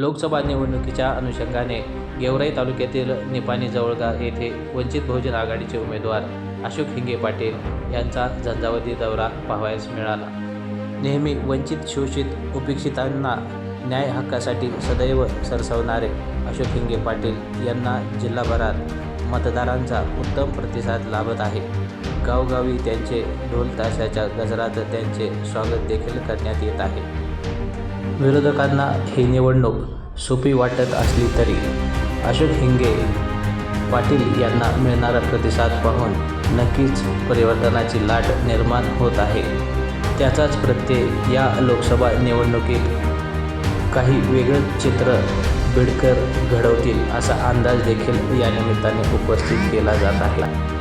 लोकसभा निवडणुकीच्या अनुषंगाने गेवराई तालुक्यातील निपाणी जवळगा येथे वंचित बहुजन आघाडीचे उमेदवार अशोक हिंगे पाटील यांचा झंझावती दौरा पाहावयास मिळाला. नेहमी वंचित शोषित उपेक्षितांना न्याय हक्कासाठी सदैव सरसवणारे अशोक हिंगे पाटील यांना जिल्हाभरात मतदारांचा उत्तम प्रतिसाद लाभत आहे. गावगावी त्यांचे ढोल ताशाच्या गजरात त्यांचे स्वागत देखील करण्यात येत आहे. विरोधकांना ही निवडणूक सोपी वाटत असली तरी अशोक हिंगे पाटील यांना मिळणारा प्रतिसाद पाहून नक्कीच परिवर्तनाची लाट निर्माण होत आहे. त्याचाच प्रत्यय या लोकसभा निवडणुकीत काही वेगळं चित्र बिडकर घडवतील असा अंदाज देखील या निमित्ताने उपस्थित केला जात आहे.